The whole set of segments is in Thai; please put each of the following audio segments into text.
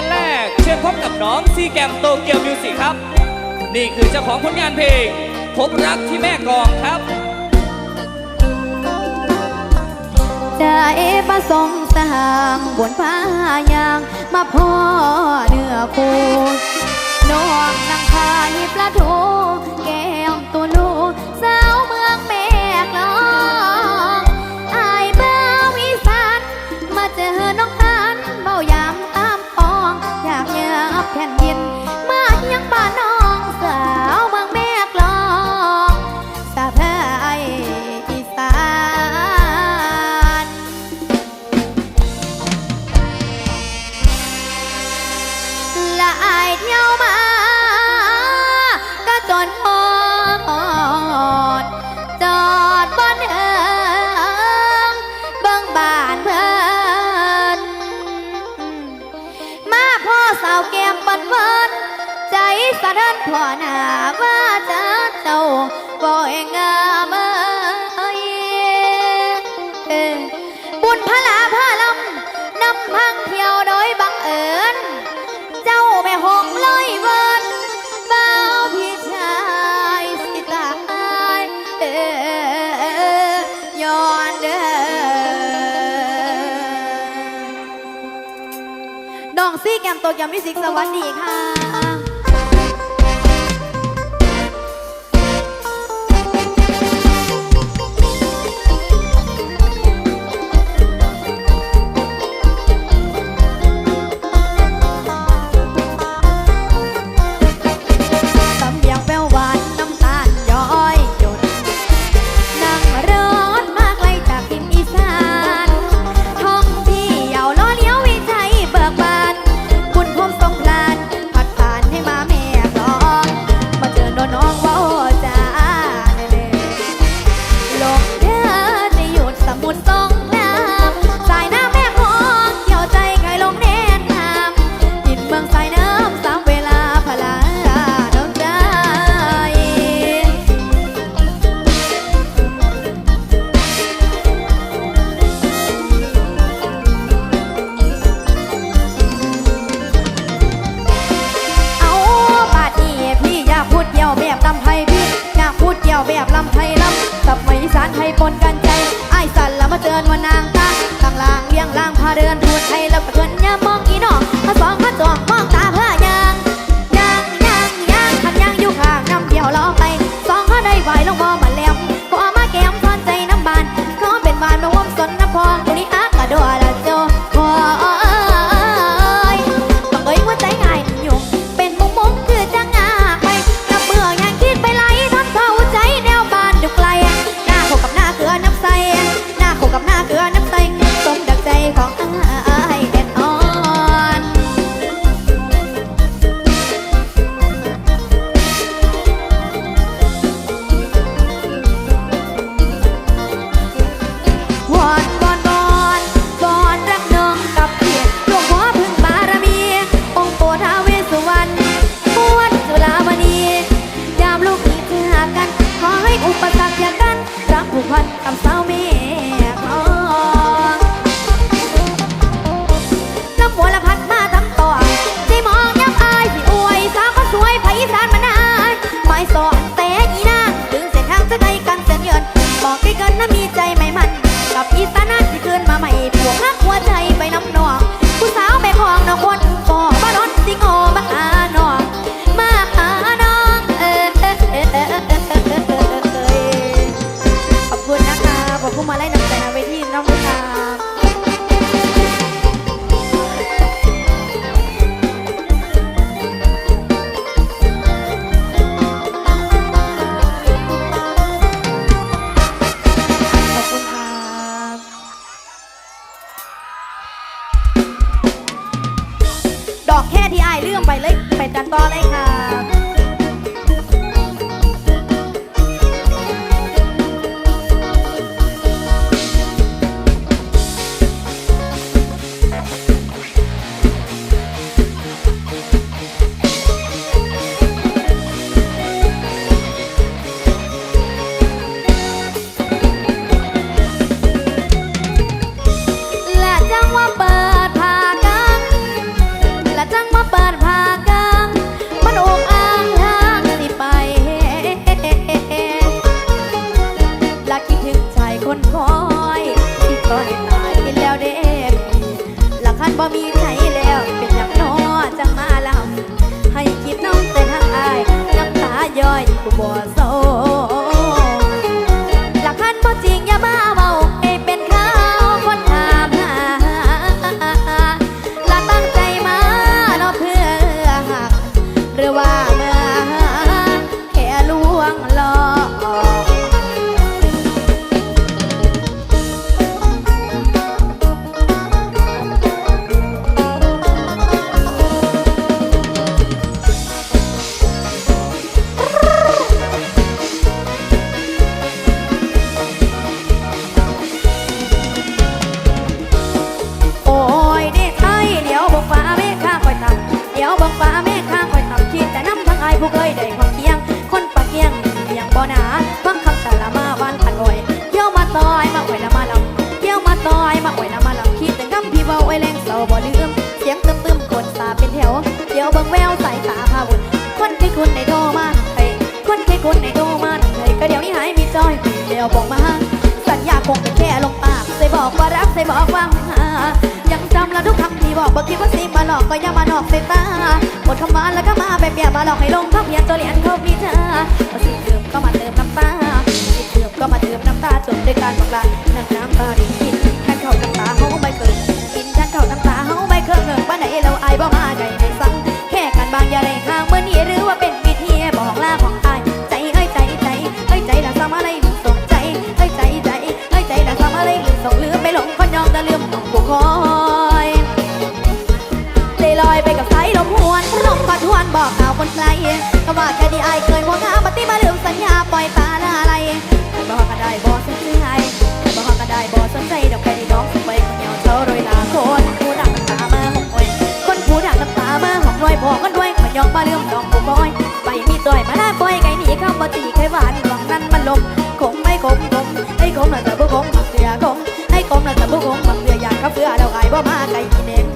านแรกเชิญพบกับน้องซีแกมโตเกียวมิวสิกครับ นี่คือเจ้าของผลงานเพลง พบรักที่แม่กองครับใจประสงค์ต่างบนฟ้ายางมาพ่อเนื้อคูน้องนังคายปลาทู สะเดินพ่อหน้าว่าจะเจ้าบ่อยงามเอ้ยบุญพระลาพระลำนำพังเที่ยวโดยบังเอิญเจ้าแม่หงเลอยเวินบ่าวพี่ชายสิตายเอ้ย้อนเดิอน้องซี่แกมโตแกมมิสิกสวัสดีค่ะ ละ คนที่คุณได้โทรมาเฮ้คนที่คุณได้โทรมาเฮ้ก็เดี๋ยวนี้หายมีจอยเดี๋ยวบอกมา สัญญาคงเป็นแค่ลมปากใส่บอกว่ารักใส่บอกว่าหายังจำแล้วทุกคำที่บอกบอกคิดว่าสิมาหลอกก็ย่ามาหลอกใส่ตาหมดคำหวานแล้วก็มาแบบเบียมาหลอกให้ลงทับเพียนตัวเหรียญเขาพี่เธอพอสิเติมก็มาเติมน้ำตาสิเติมก็มาเติมน้ำตาจบด้วยการบอกลาน้ำตาดิ บอกข่าวคนไกลก็ว่าแค่ดีอายเคยห่วงาปฏิมาลืมสัญญาปล่อยตาละอะไรบอกก็ได้บอกสนใจบอกก็ได้บอกสนใจดอกไก่ดอกไปคนเดียวเท่าโรยลาคนผู้ดังน้ำตามาหกอยคนผู้ดังน้ำตามาหกรอยบอกกันด้วยขอยองมาลืมดอกผู้บอยไปมีต่อยมาหน้าปล่อยไก่หนีข้ามบ่ตีไข่หวานหวังนั้นมันลมคงไม่คมคมไอ้คมน่ะจะบุคงบักเสือคงไอ้คมน่ะจะบุคงบักเสืออยากข้าเฟือเราไอ้บ่มาไก่กินเอง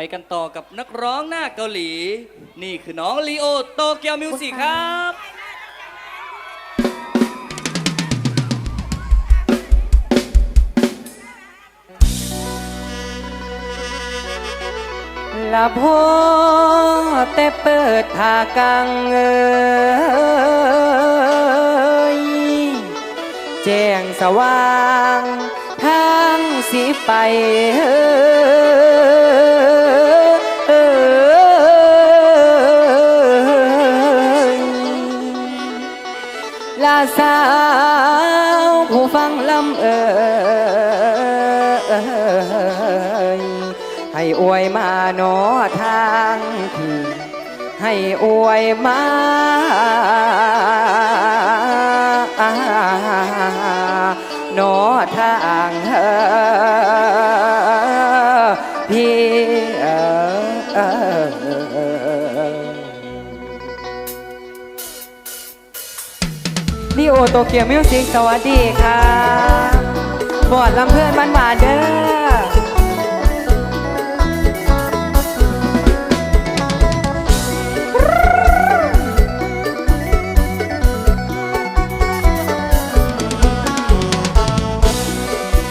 ไปกันต่อกับนักร้องหน้าเกาหลี นี่คือน้องลีโอโตเกียวมิวสิกครับละพอแต่เปิดทากังเอยแจ้งสว่างทางสีไปเสาวผู้ฟังลำเอ่ยให้อวยมาหนอทางที่ให้อวยมาหนอทางพี่ โตเกียวมิวสิกสวัสดีครับอดลำเพื่อนบ้านหวานเด้อ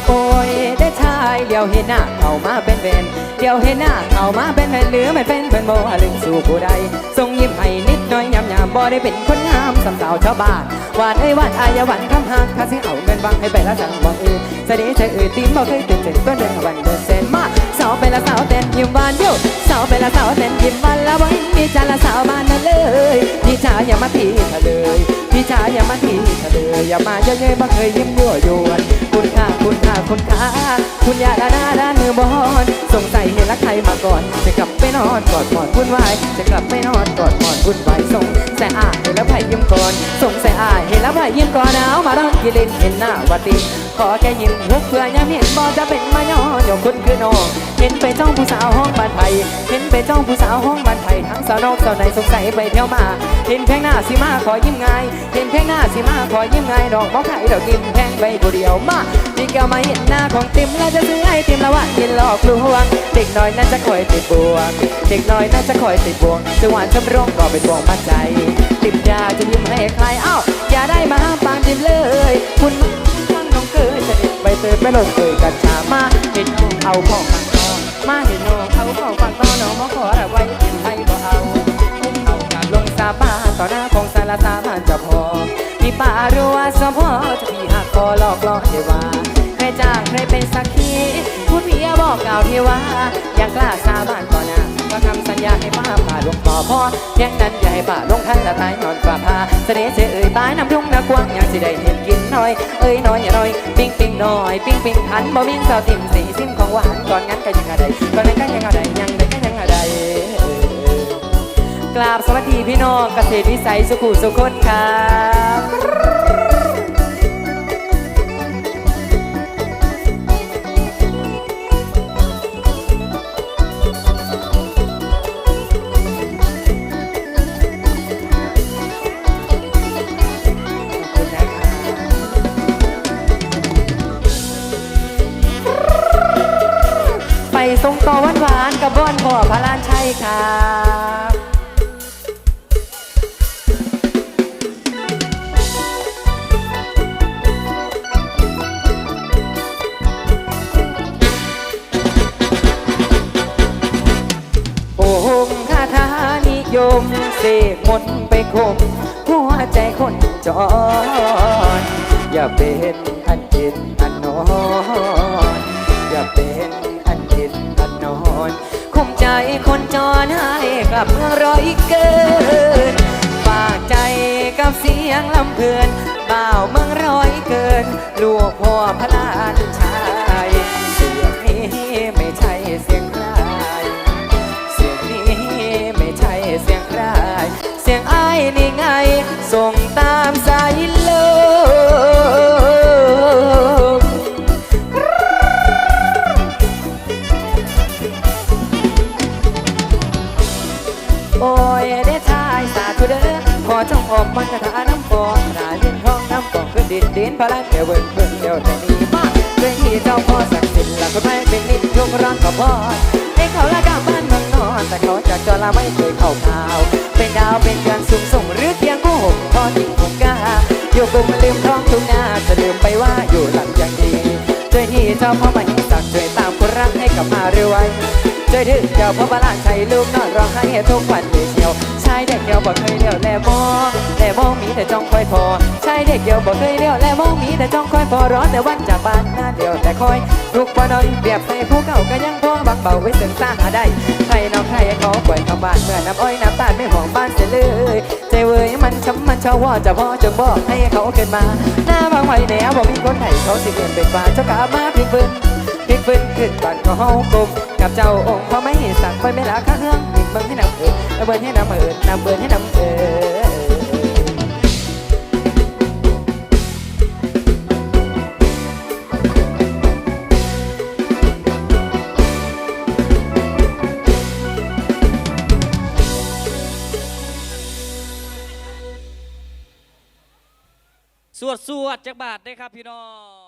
โอ้ยเดียวเห็นหน้าเข้ามาเป็นเวนเดียวเห็นหน้าเข้ามาเป็นเวนหรือไม่เป็นเป็นโมหลึงสู่ผู้ใดทรงยิ้มให้นิดน่อยยำยำบ่ได้เป็นคนงามสำสาวชาวบ้าน หวานเอ้หวานอายหวานคำหักข้าสิเอาเงินวังให้ไปละสั่งบอกอื่นเสด็จใจอื่นตีมบ่เคยตื่นเต้นก็เดินวันเดินเส้นมาสาวเป็นละสาวเต้นยิ้มหวานโยสาวเป็นละสาวเต้นยิ้มหวานละบ่เห็นมีจาละสาวบ้านนั่นเลยพี่จ๋าอย่ามาทีเธอเลยพี่จ๋าอย่ามาทีเธอเลยอย่ามาเยอะๆบ่เคยยิ้มยั่วยวนคุณค่าคุณค่าคุณค่าคุณยาดาดาดาเนื้อบอนสอน จะกลับไปนอนกอดหมอนวุ่นวายจะกลับไปนอนกอดหมอนวุ่นวายส่งใส่อายให้แล้วไผ่ยิ้ม แล้วไผ่ยิ้มก่อนเอามาร้องกิเลนเห็นหน้าวัติขอแค่ยิ้มหุบเพื่อยามเห็นบอจะเป็นมาย่อยกคุณคือน้องเห็นไปจ้องผู้สาวห้องบ้านไผ่เห็นไปจ้องผู้สาวห้องบ้านไผ่ทั้งสาวนอกสาวในสงสัยไปเที่ยวมา เห็นแพงหน้าสิมาขอยิ้มง่ายเห็นแพงหน้าสิมาขอยิ้มง่ายดอกมะไผ่ดอกยิ้มแพงไปผู้เดียวมาพี่แก้วมาเห็นหน้าของติมแล้วจะซื้อไอติมล้วว่ากินหลอกลวงเด็กน้อยน่าจะคอยติดบวงเด็กน้อยน่าจะคอยติดบวงจะหวานจะร้องก็เป็นบวงมาใจติมยาจะยิ้มให้ใครอ้าวอย่าได้มาห้ามปางติมเลยคุณฟังน้องเคยจะเด็กไปเติมไปลงเคยกัญชามาเห็นน้องเอาของฝังนองมาเห็นน้องเอาของฝังนองน้องมาขออะไรไว้กินให้ก็เอาเอากับลงสาบานต่อหน้าของสารสาบานจะพอมีป่ารู้ว่าสมพอจะพี่หักคอหลอกล่อเทวาใครจ้างใครเป็นสักขีพูดเพียบอกกล่าวเทวาอยากกล้าสาบานต่อ หน้ากให้ป้าป่าลวงต่อพ่อเพียงนั้นอย่าให้ป่าลงทันละตายนอนฝ่าพาเสน่ห์เจอเอ่ยตายน้ำทุ่งน้ากว้างอยากสิได้เห็นกินน้อย เอ้ยน้อยอย่าน้อยปิ้งปิ้งน้อย ปิ้งปิ้งทันบ่มิ่งสาวติ่มสีซิมของหวานก่อนงั้นก็ยังอะไรก่อนนั้นก็ยังอะไรยังได้ก็ยังอะไรกราบสวัสดีพี่น้องเกษตรวิสัยสุขุสุขนครับ เสกมนไปคมหัวใจคนจรอย่าเป็นอันกินอันนอน อย่าเป็นอันกินอันนอนคุมใจคนจรให้กับเมืองร้อยเกินฝากใจกับเสียงลำเพลินบ่าวเมืองร้อยเกินลูกพ่อพระลานชา อของออกมันกระทาน้ำฟองหนาเลียนทองน้ำฟองขึ้นดินดินพลังเดียวเบิ่งเบิ่งเดียวแต่นี้มาด้วยที่เจ้าพ่อศักดิ์สิทธิ์ละคนไม่เป็นนิดยกร้อนกับพ่อให้เขาละกาบ้านเมืองนอนแต่เขาจากจอละไม่เคยเข้าข่าว เป็นดาวเป็นเดือนสูงส่งหรือเพียงกู้ห่มทอดทิ้งผมกล้าอยู่กลุ่มลืมท้องทุ่งนาจะลืมไปว่าอยู่หลังอย่างดีด้วยที่เจ้าพ่อมาหิงสักช่วยตามคนรักให้กลับมาเร็วไว ใจถึงเจ้าพ่อบ้านชัยลูกนอนร้องไห้ทุกวันเลยเชียวชายเด็กเดียวบอกเคยเลี้ยวแลมองแลมองมีแต่จ้องคอยพอชายเด็กเดียวบอกเคยเลี้ยวแลมองมีแต่จ้องคอยพอร้อนแต่วันจากบ้านหน้าเดียวแต่คอยทุกวันน้อยเปรียบให้ผู้เก่าก็ยังพอบางเบาไว้ถึงสร้างหาได้ใครน้องใครเขาป่วยเข้าบ้านเมื่อน้ำอ้อยน้ำตาลไม่หอมบ้านเสียเลยใจเว้ยมันช้ำมันชาว่าจะพ่อจงบอกให้เขาเกินมาหน้าบางไว้แนวบอกมีคนไหนเขาสิเงินเป็นบ้านเจ้ากามาพิงปืน พลิกฟื้นขึ้นบ้านก็เฮากลมกับเจ้าองค์พอไม่สั่งไปไม่ละข้าเฮืองปิดเบิ้งให้นำเอิญนำเบิ้งให้นำเอิญนำเบิ้งให้นำเอิญสวดสวดจากบาทได้ครับพี่น้อง